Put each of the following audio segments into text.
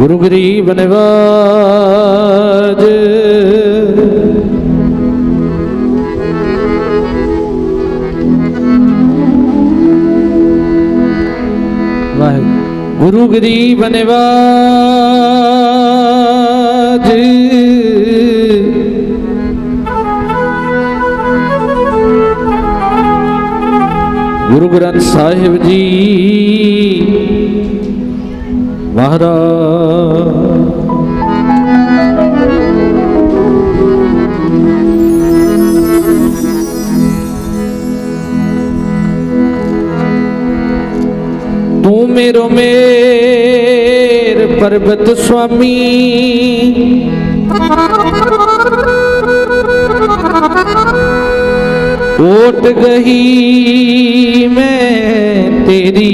ਗੁਰੂ ਗਰੀਬ ਨਿਵਾਜ। ਵਾਹਿਗੁਰੂ। ਗੁਰੂ ਗਰੀਬ ਨਿਵਾਜ। ਗੁਰੂ ਗ੍ਰੰਥ ਸਾਹਿਬ ਜੀ ਮਹਾਰਾਜ। ਤੂੰ ਮੇਰੋ ਮੇਰ ਪਰਬਤ ਸੁਆਮੀ। ਓਟ ਗਈ ਮੈਂ ਤੇਰੀ।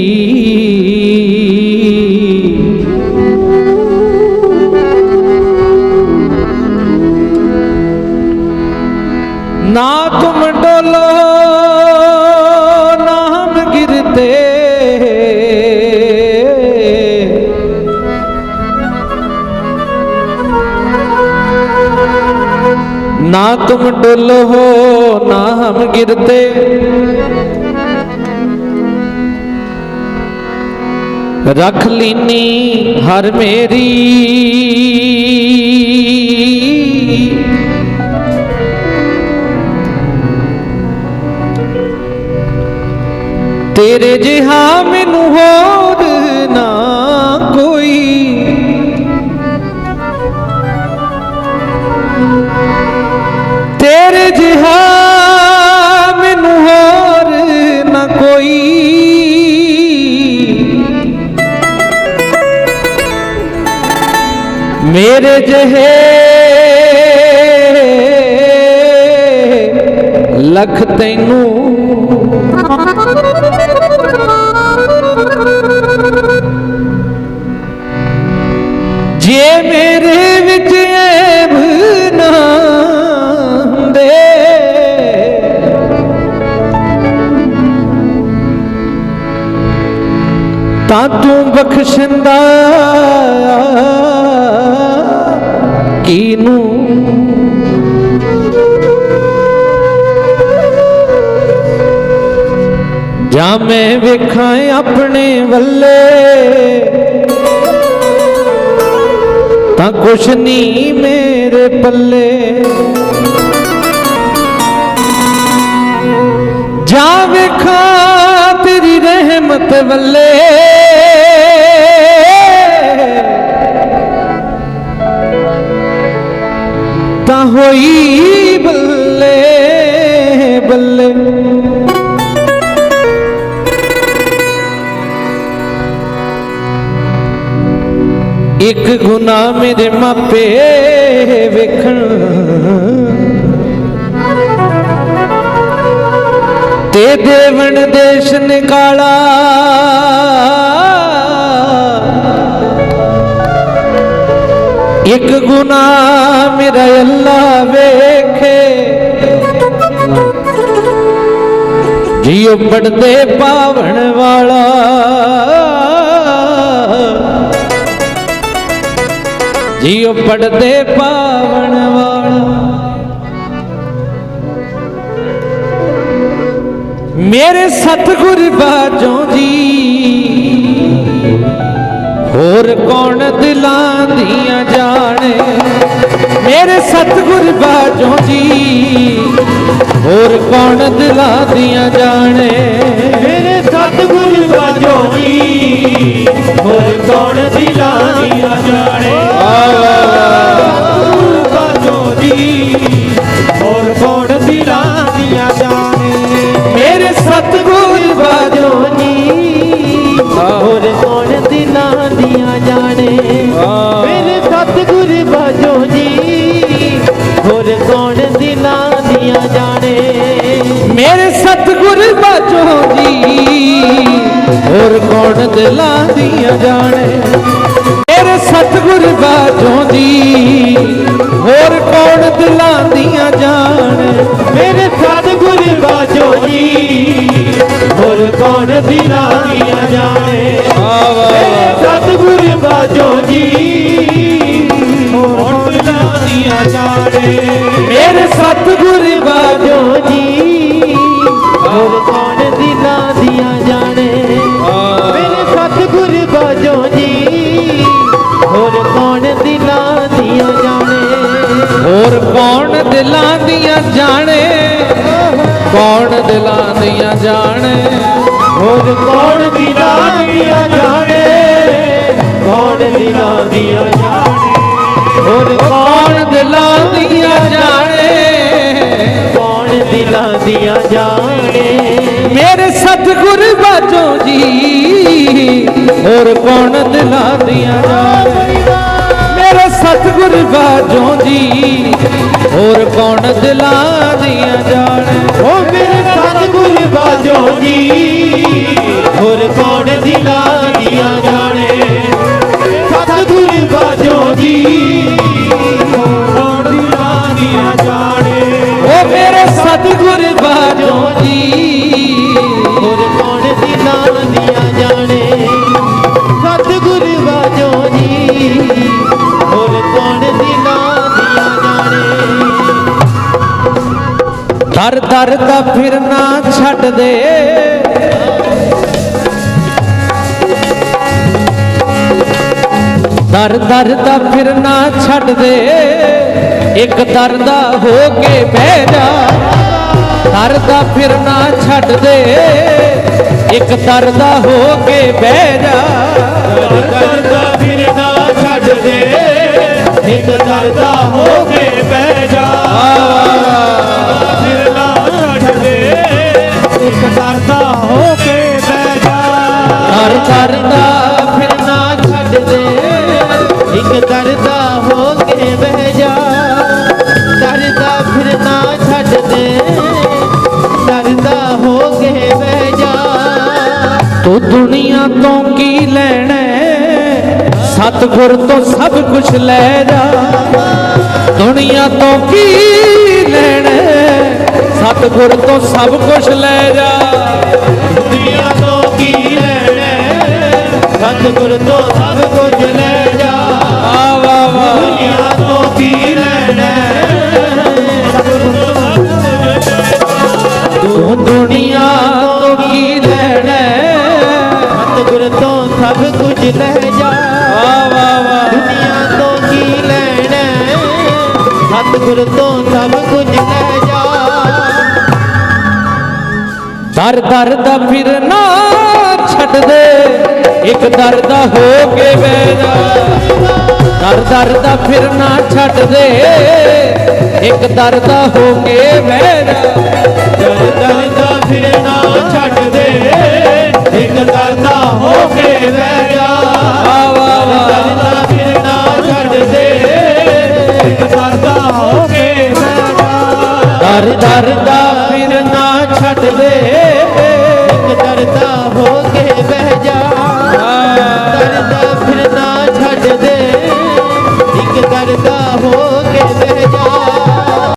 ਨਾ ਤੁਮ ਡੋਲੋ ਨਾ ਹਮ ਗਿਰਤੇ ਰਖ ਲੀਨੀ ਹਰ ਮੇਰੀ। ਤੇਰੇ ਜਿਹਾ ਮੈਨੂੰ ਹੋਰ ਨਾ ਮੇਰੇ ਜਿਹੇ ਲਖ ਤੈਨੂੰ ਜੇ ਮੇਰੇ ਵਿੱਚ ਐਬ ਨਾ ਹੁੰਦੇ ਤਾਂ ਤੂੰ ਬਖਸ਼ਿੰਦਾ ਜਾਂ ਮੈਂ ਵੇਖਾਂ ਆਪਣੇ ਵੱਲੇ, ਤਾਂ ਕੁਛ ਨਹੀਂ ਮੇਰੇ ਪੱਲੇ। ਜਾਂ ਵੇਖਾਂ ਤੇਰੀ ਰਹਿਮਤ ਵੱਲੇ, ਤਾਂ ਹੋਈ ਬੱਲੇ ਬੱਲੇ। ਇੱਕ ਗੁਨਾਹ ਮੇਰੇ ਮਾਪੇ ਵੇਖਣ। ਤੇ ਦੇਵਣ ਦੇਸ਼ ਨਿਕਾਲਾ। ਇੱਕ ਗੁਨਾਹ ਮੇਰਾ ਅੱਲਾ ਵੇਖੇ। ਜੀਉ ਪੜਦੇ ਪਾਵਣ ਵਾਲਾ। ਜੀਉ ਪੜਦੇ ਪਾਵਣ ਵਾਲਾ। ਮੇਰੇ ਸਤਿਗੁਰ ਬਾਜੋਂ ਜੀ। ਹੋਰ ਕੌਣ ਦਿਲਾਂ ਦੀਆਂ ਜਾਣੇ? ਮੇਰੇ ਸਤਿਗੁਰ ਬਾਜੋਂ ਜੀ। ਹੋਰ ਕੌਣ ਦਿਲਾਂ ਦੀਆਂ ਜਾਣੇ? ਮੇਰੇ ਸਤਿਗੁਰ ਵਾਜੋ ਜੀ। ਹੋਰ ਕੌਣ ਦਿਲਾਂ ਦੀਆਂ ਜਾਣੇ? ਜਾਣੇ। ਤੇਰੇ ਸਤਗੁਰ ਬਾਝੋਂ ਦੀ ਹੋਰ ਕੌਣ ਦਿਲਾਂ ਦੀਆਂ ਜਾਣੇ? ਮੇਰੇ ਸਤਗੁਰ ਬਾਝੋਂ ਦੀ ਹੋਰ ਕੌਣ ਦਿਲਾਂ ਦੀਆਂ ਜਾਣੇ? ਆਵਾ ਸਤਗੁਰ ਬਾਝੋਂ ਜੀ ਹੋਰ ਦਿਲਾਂ ਦੀਆਂ ਜਾਣੇ? ਮੇਰੇ ਸਤਗੁਰ ਬਾਝੋਂ ਕੌਣ ਦਿਲਾਂ ਦੀਆਂ ਜਾਣੇ? ਕੌਣ ਦਿਲਾਂ ਦੀਆਂ ਜਾਣੇ? ਹੋਰ ਕੌਣ ਦਿਲਾਂ ਦੀਆਂ ਜਾਣੇ? ਕੌਣ ਦਿਲਾਂ ਦੀਆਂ ਜਾਣੇ? ਹੋਰ ਕੌਣ ਦਿਲਾਂ ਦੀਆਂ ਜਾਣੇ? ਕੌਣ ਦਿਲਾਂ ਦੀਆਂ ਜਾਣੇ? ਮੇਰੇ ਸਤਿਗੁਰ ਬਾਜੋ ਜੀ ਹੋਰ ਕੌਣ ਦਿਲਾਂ ਦੀਆਂ ਜਾਣੇ? ਮੇਰੇ ਸਤਿਗੁਰ ਬਾਜੋ ਜੀ ਹੋਰ ਕੌਣ ਦਿਲਾਂ ਦੀਆਂ ਜਾਣੇ ਦਰ ਦਰ ਦਾ ਫਿਰਨਾ ਛੱਡ ਦੇ। ਦਰ ਦਰ ਦਾ ਫਿਰਨਾ ਛੱਡ ਦੇ। ਇੱਕ ਦਰ ਦਾ ਹੋ ਕੇ ਬਹਿ ਜਾ। ਦਰ ਦਾ ਫਿਰਨਾ ਛੱਡ ਦੇ। ਇੱਕ ਦਰ ਦਾ ਹੋ ਕੇ ਬਹਿ ਜਾ। ਦਰਦਾ ਫਿਰਦਾ ਛੱਡ ਦੇ। ਇੱਕ ਦਰਦਾ ਹੋ ਕੇ ਬਹਿ ਜਾ। ਦੇ ਇੱਕ ਦਰਦਾ ਹੋ ਕੇ ਬਹਿ ਜਾ। ਦਰ ਦਰ ਦਾ ਫਿਰਨਾ ਛੱਡ ਦੇ। ਇੱਕ ਦਰਦਾ ਹੋ ਕੇ ਬਹਿ ਜਾ। ਦਰਦਾ ਫਿਰਨਾ ਛੱਡ ਦੇ। ਦਰਦਾ ਹੋ ਕੇ ਬਹਿ ਜਾ। ਤੂੰ ਦੁਨੀਆ ਤੋਂ ਕੀ ਲੈਣਾ ਹੈ? ਸਤਿਗੁਰ ਤੋਂ ਸਭ ਕੁਝ ਲੈ ਜਾ। ਦੁਨੀਆ ਤੋਂ ਕੀ ਲੈਣਾ ਸਤਿਗੁਰ ਤੋਂ ਸਭ ਕੁਝ ਲੈ ਜਾ। ਦੁਨੀਆ ਤੋਂ ਕੀ ਲੈਣਾ ਸਤਿਗੁਰ ਤੋਂ ਸਭ ਕੁਝ ਲੈ ਜਾ। ਆ ਵਾ ਵਾ। ਦੁਨੀਆ ਤੋਂ ਕੀ ਲੈਣਾ ਤੂੰ ਦੁਨੀਆ ਤੋਂ ਕੀ ਲੈਣਾ? ਸਤਿਗੁਰ ਤੋਂ ਸਭ ਕੁਝ ਲੈ ਜਾ। ਵਾ ਵਾ ਵਾ। ਦੁਨੀਆ ਤੋਂ ਕੀ ਲੈਣਾ ਸਤਿਗੁਰ ਤੋਂ ਸਭ ਹਰ ਦਰ ਦਾ ਫਿਰਨਾ ਛੱਡ ਦੇ। ਇੱਕ ਦਰ ਦਾ ਹੋ ਕੇ ਬੈਦਾ ਦਰ ਦਰ ਦਾ ਫਿਰਨਾ ਛੱਡ ਦੇ। ਇੱਕ ਦਰ ਦਾ ਹੋ ਕੇ ਬੈਦਾ ਦਰ ਦਰ ਦਾ ਫਿਰਨਾ ਛੱਡ ਦੇ। ਇੱਕ ਦਰ ਦਾ ਹੋ ਕੇ ਬੈਦਾ ਆਵਾ ਵਾ ਦਰ ਦਾ ਫਿਰਨਾ ਛੱਡ ਦੇ। ਇੱਕ ਦਰ ਦਾ ਹੋ ਕੇ ਬੈਦਾ ਦਰ ਦਰ